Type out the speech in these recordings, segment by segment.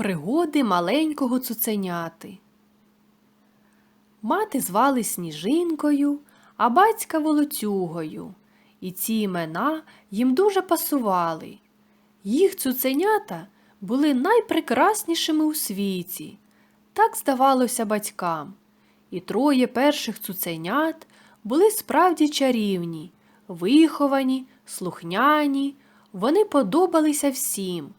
Пригоди маленького цуценяти. Мати звали Сніжинкою, а батька Волоцюгою, і ці імена їм дуже пасували. Їх цуценята були найпрекраснішими у світі, так здавалося батькам. І троє перших цуценят були справді чарівні, виховані, слухняні, вони подобалися всім.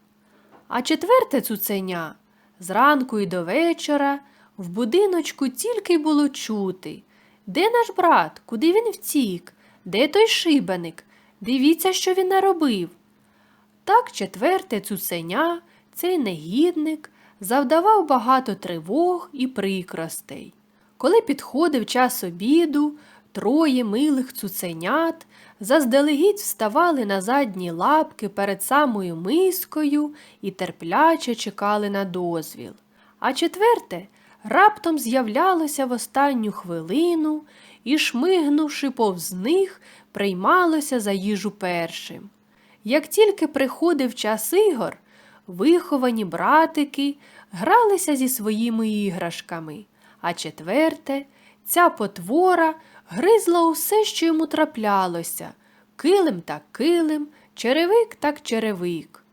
А четверте цуценя зранку і до вечора в будиночку тільки було чути. Де наш брат? Куди він втік? Де той шибеник? Дивіться, що він наробив. Так четверте цуценя, цей негідник, завдавав багато тривог і прикростей. Коли підходив час обіду, троє милих цуценят заздалегідь вставали на задні лапки перед самою мискою і терпляче чекали на дозвіл. А четверте раптом з'являлося в останню хвилину і, шмигнувши повз них, приймалося за їжу першим. Як тільки приходив час ігор, виховані братики гралися зі своїми іграшками, а четверте, ця потвора гризла усе, що йому траплялося килим так килим, черевик так черевик.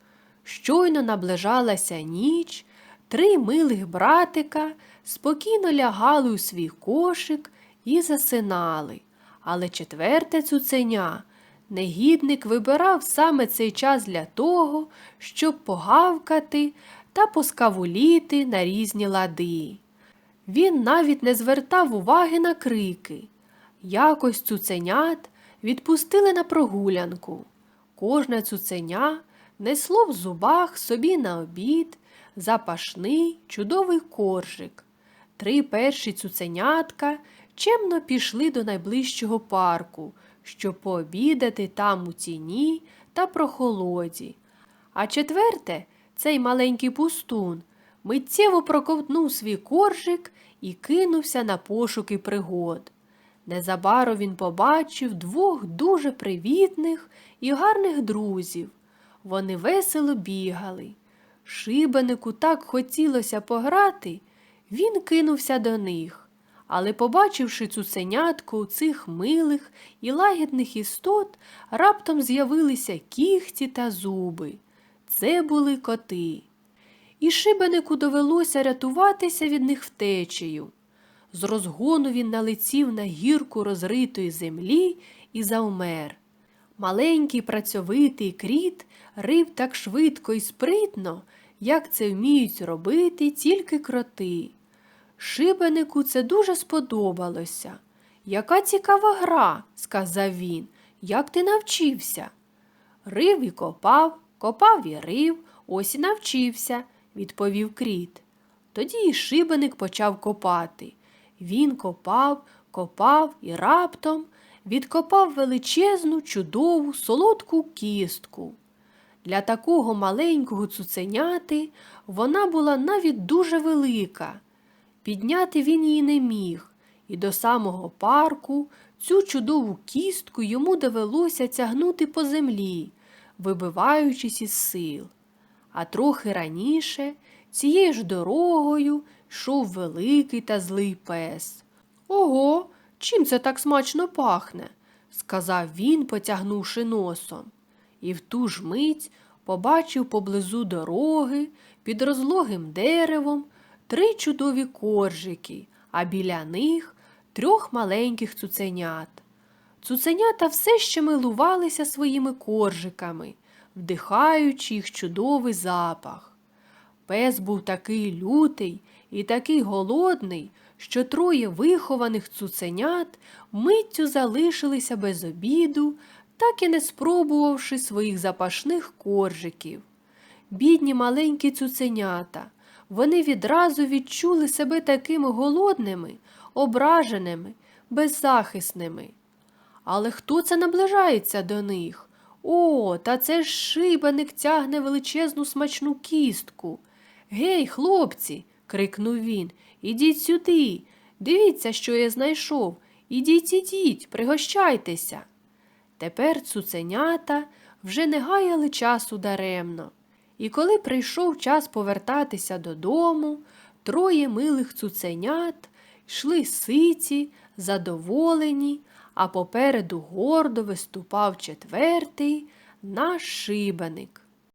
Щойно наближалася ніч, три милих братика спокійно лягали у свій кошик і засинали. Але четверте цуценя негідник вибирав саме цей час для того, щоб погавкати та поскавуліти на різні лади. Він навіть не звертав уваги на крики. Якось цуценят відпустили на прогулянку. Кожне цуценя несло в зубах собі на обід запашний чудовий коржик. Три перші цуценятка чемно пішли до найближчого парку, щоб пообідати там у тіні та прохолоді. А четверте, цей маленький пустун, миттєво проковтнув свій коржик і кинувся на пошуки пригод. Незабаром він побачив двох дуже привітних і гарних друзів. Вони весело бігали. Шибенику так хотілося пограти, він кинувся до них. Але, побачивши цуценятку цих милих і лагідних істот, раптом з'явилися кіхті та зуби. Це були коти. І шибенику довелося рятуватися від них втечею. З розгону він налетів на гірку розритої землі і завмер. Маленький працьовитий кріт рив так швидко і спритно, як це вміють робити тільки кроти. Шибенику це дуже сподобалося. Яка цікава гра, сказав він, як ти навчився? Рив і копав, копав і рив, ось і навчився, відповів кріт. Тоді і шибеник почав копати. Він копав, копав і раптом відкопав величезну, чудову, солодку кістку. Для такого маленького цуценяти вона була навіть дуже велика. Підняти він її не міг, і до самого парку цю чудову кістку йому довелося тягнути по землі, вибиваючись із сил. А трохи раніше цією ж дорогою йшов великий та злий пес. Ого, чим це так смачно пахне? сказав він, потягнувши носом. І в ту ж мить побачив поблизу дороги під розлогим деревом три чудові коржики, а біля них трьох маленьких цуценят. Цуценята все ще милувалися своїми коржиками, вдихаючи їх чудовий запах. Пес був такий лютий і такий голодний, що троє вихованих цуценят миттю залишилися без обіду, так і не спробувавши своїх запашних коржиків. Бідні маленькі цуценята, вони відразу відчули себе такими голодними, ображеними, беззахисними. Але хто це наближається до них? О, та це ж шибаник тягне величезну смачну кістку. Гей, хлопці, крикнув він. Ідіть сюди. Дивіться, що я знайшов. Ідіть, ідіть, пригощайтеся. Тепер цуценята вже не гаяли часу даремно. І коли прийшов час повертатися додому, троє милих цуценят йшли ситі, задоволені, а попереду гордо виступав четвертий наш шибеник.